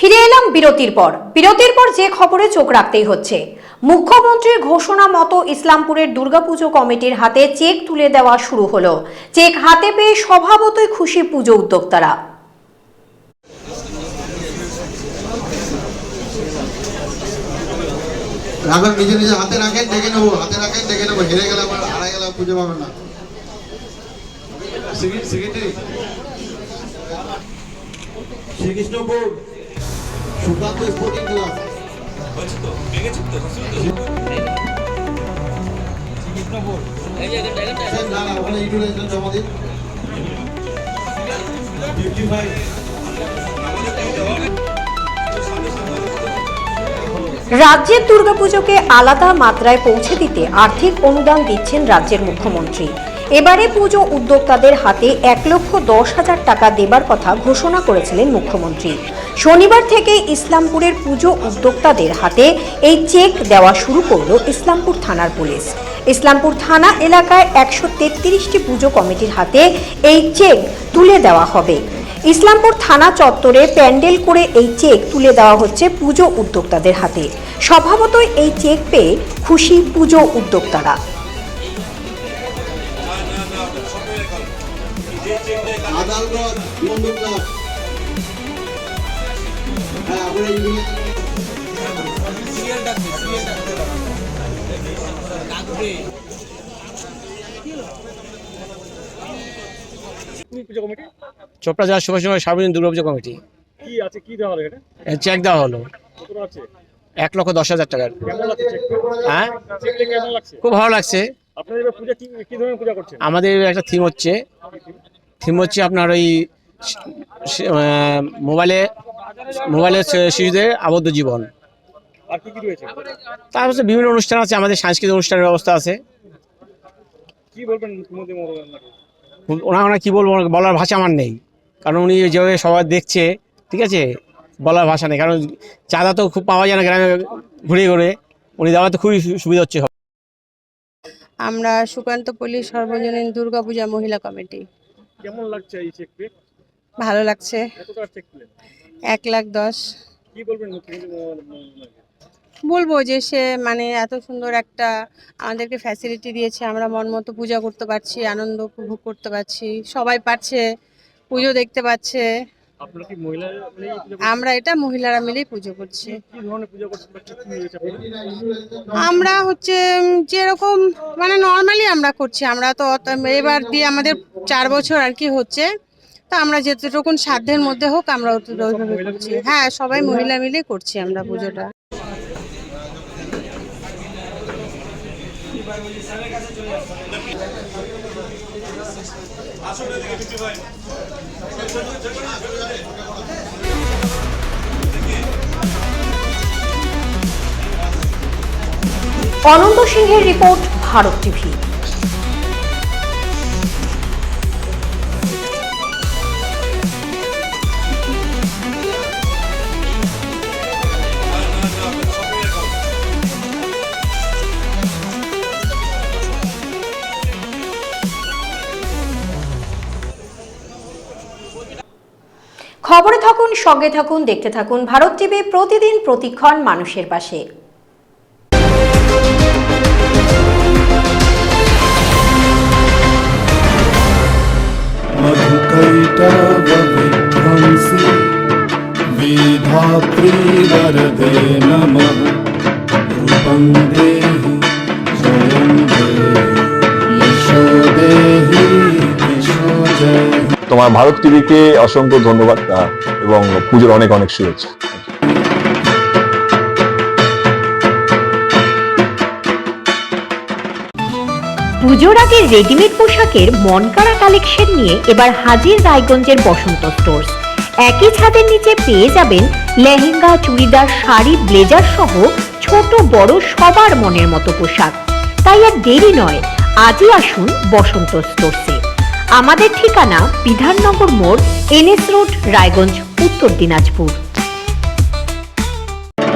ফিরে এলাম বিরতির পর। বিরতির পর যে খবরে চোখ রাখতেই হচ্ছে। মুখ্যমন্ত্রীর ঘোষণা মতো ইসলামপুরের দুর্গাপুজো কমিটির হাতে চেক তুলে দেওয়া শুরু হলো। চেক হাতে পেয়ে স্বভাবতই খুশি পুজো উদ্যোক্তারা। রাখবেন নিজে নিজে হাতে রাখেন ডেকে নেব হাতে রাখেন ডেকে নেব। হেরে গেলে আবার হারাই গেলে খুঁজে পাবেন না। শ্রীকৃষ্ণপুর। সুকান্ত স্পোর্টিং ক্লাব জমা দিন। 55 রাজ্যের দুর্গাপুজোকে আলাদা মাত্রায় পৌঁছে দিতে আর্থিক অনুদান দিচ্ছেন রাজ্যের মুখ্যমন্ত্রী। এবারে পুজো উদ্যোক্তাদের হাতে এক লক্ষ দশ হাজার টাকা দেবার কথা ঘোষণা করেছিলেন মুখ্যমন্ত্রী। শনিবার থেকে ইসলামপুরের পুজো উদ্যোক্তাদের হাতে এই চেক দেওয়া শুরু করল ইসলামপুর থানার পুলিশ। ইসলামপুর থানা এলাকায় একশো তেত্রিশটি পুজো কমিটির হাতে এই চেক তুলে দেওয়া হবে। ইসলামপুর থানা চত্বরে প্যান্ডেল করে এই চেক তুলে দেওয়া হচ্ছে পুজো উদ্যোক্তাদের হাতে। স্বভাবতই এই চেক পেয়ে খুশি পুজো উদ্যোক্তারা। আদালগঞ্জ হ্যাঁ চোপড়া জেলা সুভাষ সার্বজনীন দুর্গাপুজো কমিটি। কি আছে কি দেওয়া হলো এটা চেক দেওয়া হলো। আছে? এক লক্ষ দশ হাজার টাকার। হ্যাঁ? চেকটা কেমন লাগছে? খুব ভালো লাগছে। আমাদের একটা থিম হচ্ছে থিম হচ্ছে আপনার ওই মোবাইলে মোবাইলে শি- শিশুদের আবদ্ধ জীবন। তারপর বিভিন্ন অনুষ্ঠান আছে আমাদের সাংস্কৃতিক অনুষ্ঠানের ব্যবস্থা আছে। ওনা ওনা কী বলব বলার ভাষা আমার নেই। কারণ উনি যেভাবে সবাই দেখছে ঠিক আছে? বলার ভাষা নেই কারণ চাঁদা তো খুব পাওয়া যায় না গ্রামে ঘুরে ঘুরে। উনি দেওয়া তো খুবই সুবিধা হচ্ছে। আমরা সুকান্তপল্লী সর্বজনীন দুর্গাপূজা মহিলা কমিটি। কেমন লাগছে এই চেক ভালো লাগছে। কত টাকা চেক পেলেন? এক লাখ দশ। কি বলবেন বলব যে সে মানে এত সুন্দর একটা আমাদেরকে ফ্যাসিলিটি দিয়েছে। আমরা মন মতো পূজা করতে পারছি আনন্দ উপভোগ করতে পারছি। সবাই পারছে পুজো দেখতে পাচ্ছে? আমরা এটা মহিলারা মিলেই পুজো করছি? আমরা হচ্ছে যেরকম মানে নর্মালি আমরা করছি। আমরা তো এবার দিয়ে আমাদের চার বছর আর কি হচ্ছে। তা আমরা যেতটুকুন সাধ্যের মধ্যে হোক, আমরা ওইভাবে করছি। হ্যাঁ সবাই মহিলা মিলে করছি আমরা পুজোটা। অনন্ত সিংহের রিপোর্ট, ভারত টিভি। খবরে থাকুন সঙ্গে থাকুন দেখতে থাকুন ভারত টিভি প্রতিদিন প্রতিক্ষণ মানুষের পাশে मधुकैटवविध्वंसि वेधात्रीवरदे नमः रूपं ভারত টিভিকে অসংখ্য ধন্যবাদ এবং পুজোর অনেক অনেক শুভেচ্ছা। পুজোর আগে রেডিমেড পোশাকের মনকাড়া কালেকশন নিয়ে এবার হাজির রায়গঞ্জের বসন্ত স্টোর্স একই ছাদের নিচে পেয়ে যাবেন লেহেঙ্গা, চুড়িদার, শাড়ি, ব্লেজার সহ ছোট, বড়, সবার মনের মতো পোশাক। তাই আর দেরি নয়, আজই আসুন বসন্ত স্টোর্সে আমাদের ঠিকানা বিধাননগর মোড় এনএস রোড রায়গঞ্জ উত্তর দিনাজপুর।